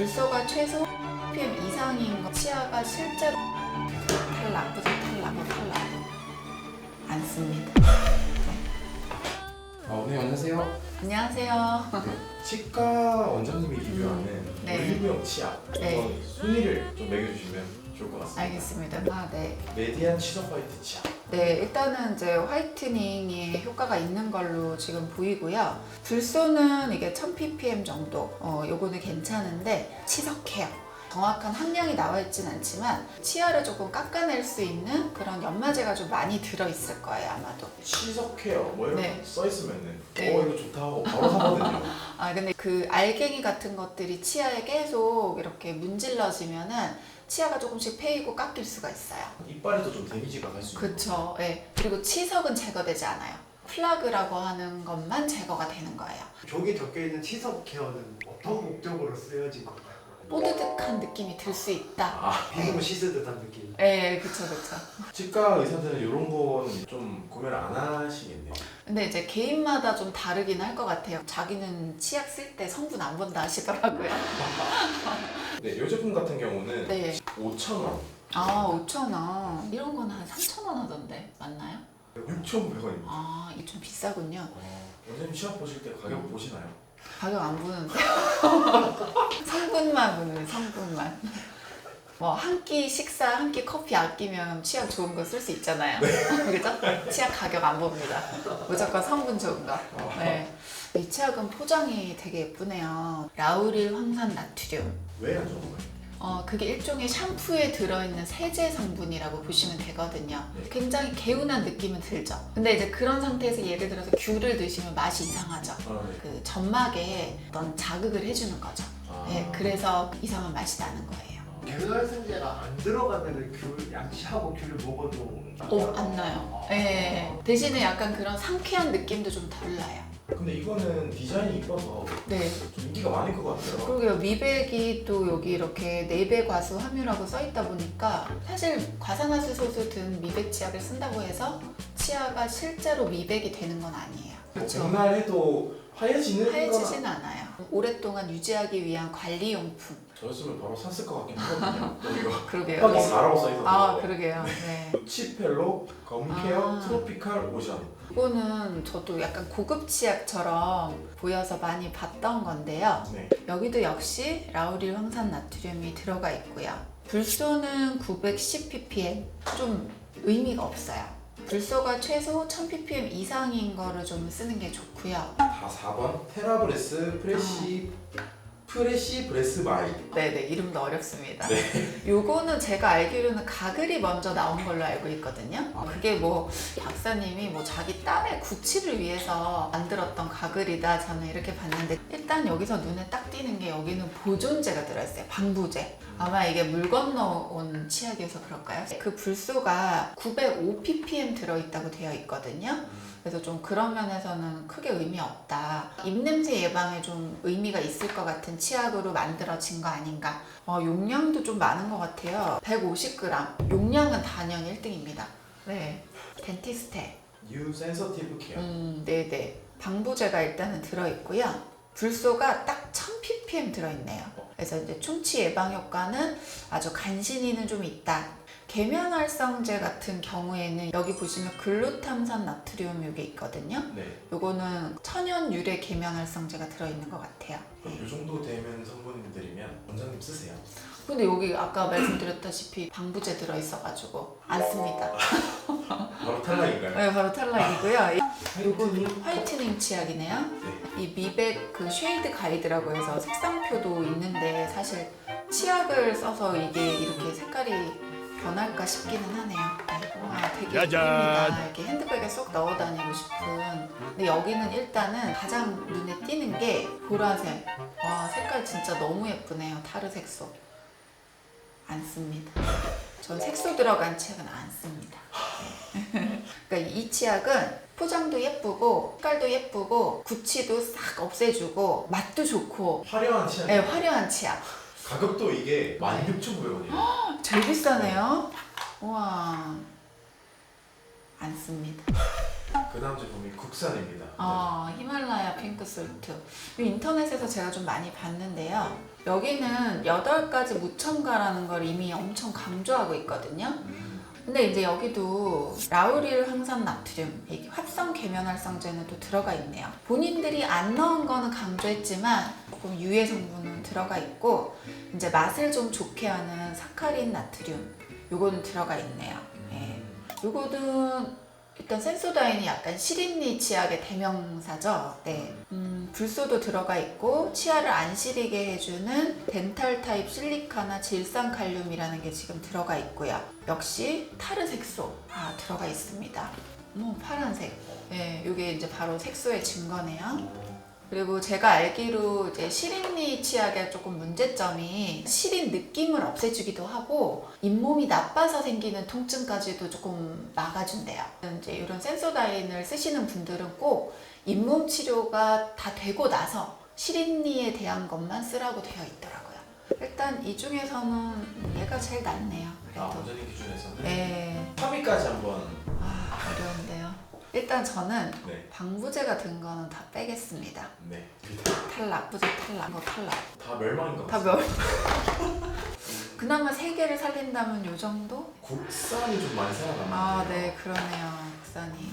불소가 최소 ppm 이상인 거 치아가 실제로 탈락, 그죠? 탈락, 탈락. 안 씁니다. 아, 네, 안녕하세요. 안녕하세요. 네, 치과 원장님이 리뷰하는 네. 올리브영 치아 네. 순위를 좀 매겨주시면 좋을 것 같습니다. 알겠습니다. 아, 네. 메디안 치석 화이트 치아. 네, 일단은 이제 화이트닝에 효과가 있는 걸로 지금 보이고요. 불소는 이게 1000ppm 정도, 어, 요거는 괜찮은데 치석해요. 정확한 함량이 나와 있진 않지만 치아를 조금 깎아낼 수 있는 그런 연마제가 좀 많이 들어 있을 거예요, 아마도. 치석 케어 뭐 이런 네. 거 써있으면은 네. 어 이거 좋다 하고 바로 사거든요. 아, 근데 그 알갱이 같은 것들이 치아에 계속 이렇게 문질러지면은 치아가 조금씩 패이고 깎일 수가 있어요. 이빨에도 좀 데미지가 갈 수 있는 그쵸. 예. 그리고 치석은 제거되지 않아요. 플라그라고 하는 것만 제거가 되는 거예요. 저기 적혀 있는 치석 케어는 어떤 목적으로 쓰여진 건가요? 뽀드득한 느낌이 들 수 있다. 아, 비누 씻을 듯한 느낌. 예, 그쵸, 그쵸. 치과 의사들은 이런 건좀 구매를 안 하시겠네요. 근데 이제 개인마다 좀 다르긴 할 것 같아요. 자기는 치약 쓸 때 성분 안 본다 하시더라고요. 네, 이 제품 같은 경우는 네. 5,000원, 아, 5,000원. 이런 거는 한 3,000원 하던데. 맞나요? 6,100원입니다. 아, 이게 좀 비싸군요. 어, 원장님 시합 보실 때 가격 보시나요? 가격 안 보는데. 성분만 성분만. 뭐 한 끼 식사, 한 끼 커피 아끼면 치약 좋은 거 쓸 수 있잖아요. 그죠? 치약 가격 안 봅니다. 무조건 성분 좋은 거. 네. 이 치약은 포장이 되게 예쁘네요. 라우릴 황산 나트륨. 왜 안 좋은 거예요? 어, 그게 일종의 샴푸에 들어있는 세제 성분이라고 보시면 되거든요. 네. 굉장히 개운한 느낌은 들죠. 근데 이제 그런 상태에서 예를 들어서 귤을 드시면 맛이 이상하죠. 아, 네. 그 점막에 어떤 자극을 해주는 거죠. 아. 네, 그래서 이상한 맛이 나는 거예요. 균활성제가 안 들어가면 귤 양치하고 귤을 먹어도 오, 안 나요. 네, 대신에 약간 그런 상쾌한 느낌도 좀 덜 나요. 근데 이거는 디자인이 이뻐서 네, 좀 인기가 많을 것 같아요. 그러게요. 미백이 또 여기 이렇게 네배 과수 함유라고 써 있다 보니까 사실 과산화수소수 든 미백 치약을 쓴다고 해서 치아가 실제로 미백이 되는 건 아니에요. 그렇죠. 백날 해도 하얘지는 하얘지진 않아요. 오랫동안 유지하기 위한 관리용품. 저였으면 바로 샀을 것 같긴 하거든요. 이거 그러게요. 팍이 4라고 써있어서 아, 그러게요. 네. 치펠로, 검케어, 아. 트로피칼, 오션 이거는 저도 약간 고급 치약처럼 보여서 많이 봤던 건데요. 네. 여기도 역시 라우릴 황산 나트륨이 들어가 있고요. 불소는 910ppm 좀 의미가 없어요. 불소가 최소 1000ppm 이상인 거를 좀 쓰는 게 좋고요. 다 4번 테라브레스 프레시 프레시 브레스 마이 네네 이름도 어렵습니다. 네. 요거는 제가 알기로는 가글이 먼저 나온 걸로 알고 있거든요. 그게 뭐 박사님이 뭐 자기 딸의 구취를 위해서 만들었던 가글이다 저는 이렇게 봤는데 일단 여기서 눈에 딱 띄는 게 여기는 보존제가 들어있어요. 방부제. 아마 이게 물 건너온 치약이어서 그럴까요? 그 불소가 905ppm 들어있다고 되어 있거든요. 그래서 좀 그런 면에서는 크게 의미 없다. 입냄새 예방에 좀 의미가 있을 것 같은 치약으로 만들어진 거 아닌가. 어, 용량도 좀 많은 것 같아요. 150g. 용량은 단연 1등입니다. 네. 덴티스테. 뉴 센서티브 케어 음, 네네. 방부제가 일단은 들어있고요. 불소가 딱 1000ppm 들어있네요. 그래서 이제 충치 예방 효과는 아주 간신히는 좀 있다. 계면활성제 같은 경우에는 여기 보시면 글루탐산 나트륨 이게 있거든요. 네. 요거는 천연 유래 계면활성제가 들어있는 것 같아요. 그럼 이 정도 되면 성분들이면 원장님 쓰세요 근데 여기 아까 말씀드렸다시피 방부제 들어있어가지고 안 씁니다. 바로 탈락인가요? 네, 바로 탈락이고요. 요거는 화이트닝 치약이네요. 네. 이 미백 그 쉐이드 가이드라고 해서 색상표도 있는데 사실 치약을 써서 이게 이렇게 색깔이 변할까 싶기는 하네요. 네. 와, 되게 짜잔. 예쁩니다. 이렇게 핸드백에 쏙 넣어 다니고 싶은. 근데 여기는 일단은 가장 눈에 띄는 게 보라색. 와, 색깔 진짜 너무 예쁘네요. 타르 색소. 안 씁니다. 전 색소 들어간 치약은 안 씁니다. 그러니까 이 치약은 포장도 예쁘고 색깔도 예쁘고 구취도 싹 없애주고 맛도 좋고 화려한 치약 네, 화려한 치약. 가격도 이게 16,900원이에요 제일 비싸네요. 우와. 안 씁니다. 그 다음 제품이 국산입니다 아, 히말라야 핑크 솔트. 이 인터넷에서 제가 좀 많이 봤는데요. 여기는 8가지 무첨가라는 걸 이미 엄청 강조하고 있거든요. 근데 이제 여기도 라우릴 황산 나트륨, 이게 활성 계면활성제는 또 들어가 있네요. 본인들이 안 넣은 거는 강조했지만 조금 유해 성분은 들어가 있고 이제 맛을 좀 좋게 하는 사카린 나트륨, 요거는 들어가 있네요. 예. 요거는 일단 센소다인이 약간 시린니 치약의 대명사죠. 네. 음, 불소도 들어가 있고 치아를 안 시리게 해주는 덴탈 타입 실리카나 질산 칼륨이라는 게 지금 들어가 있고요. 역시 타르 색소 아 들어가 있습니다. 뭐 파란색. 네, 이게 이제 바로 색소의 증거네요. 그리고 제가 알기로 이제 시린니 치약의 조금 문제점이 시린 느낌을 없애주기도 하고 잇몸이 나빠서 생기는 통증까지도 조금 막아준대요. 이제 이런 센소다인을 쓰시는 분들은 꼭 잇몸 치료가 다 되고 나서 시린니에 대한 것만 쓰라고 되어 있더라고요. 일단 이 중에서는 얘가 제일 낫네요. 아 그래도. 원장님 기준에서는 네. 3위까지 한번 아, 어려운데요. 일단 저는 네. 방부제 같은 거는 다 빼겠습니다. 네. 탈락, 부제 탈락, 이거 탈락. 다 멸망인 것다 같아요. 몇? 그나마 세 개를 살린다면 요 정도? 국산이 좀 많이 살아남았네요. 아, 네, 그러네요. 국산이.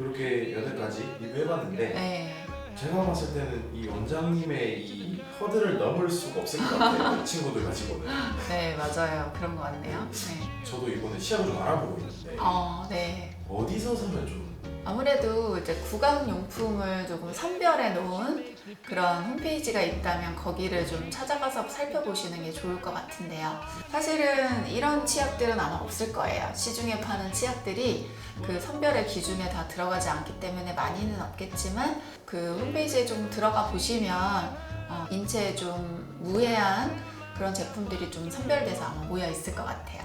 이렇게 여덟 가지 리뷰해봤는데 네. 제가 봤을 때는 이 원장님의 이 허들을 넘을 수가 없을 것 같아요. 이 친구들 가지고는. 네, 맞아요. 그런 것 같네요. 네. 저도 이번에 시합을 좀 알아보고 있는데 어, 네. 어디서 사면 좀 아무래도 이제 구강용품을 조금 선별해 놓은 그런 홈페이지가 있다면 거기를 좀 찾아가서 살펴보시는 게 좋을 것 같은데요. 사실은 이런 치약들은 아마 없을 거예요. 시중에 파는 치약들이 그 선별의 기준에 다 들어가지 않기 때문에 많이는 없겠지만 그 홈페이지에 좀 들어가 보시면 어, 인체에 좀 무해한 그런 제품들이 좀 선별돼서 아마 모여 있을 것 같아요.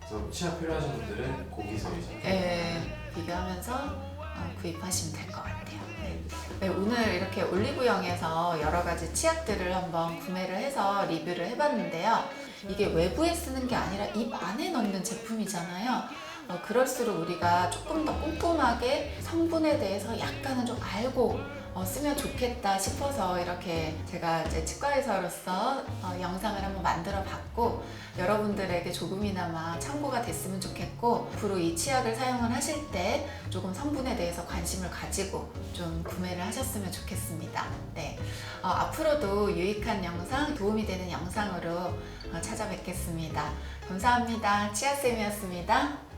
그래서 치약 필요하신 분들은 거기서 이제 예, 비교하면서 어, 구입하시면 될 것 같아요. 네. 네, 오늘 이렇게 올리브영에서 여러 가지 치약들을 한번 구매를 해서 리뷰를 해봤는데요. 이게 외부에 쓰는 게 아니라 입 안에 넣는 제품이잖아요. 어, 그럴수록 우리가 조금 더 꼼꼼하게 성분에 대해서 약간은 좀 알고 어, 쓰면 좋겠다 싶어서 이렇게 제가 이제 치과의사로서 어, 영상을 한번 만들어 봤고 여러분들에게 조금이나마 참고가 됐으면 좋겠고 앞으로 이 치약을 사용을 하실 때 조금 성분에 대해서 관심을 가지고 좀 구매를 하셨으면 좋겠습니다. 네. 어, 앞으로도 유익한 영상, 도움이 되는 영상으로 어, 찾아뵙겠습니다. 감사합니다. 치아쌤이었습니다.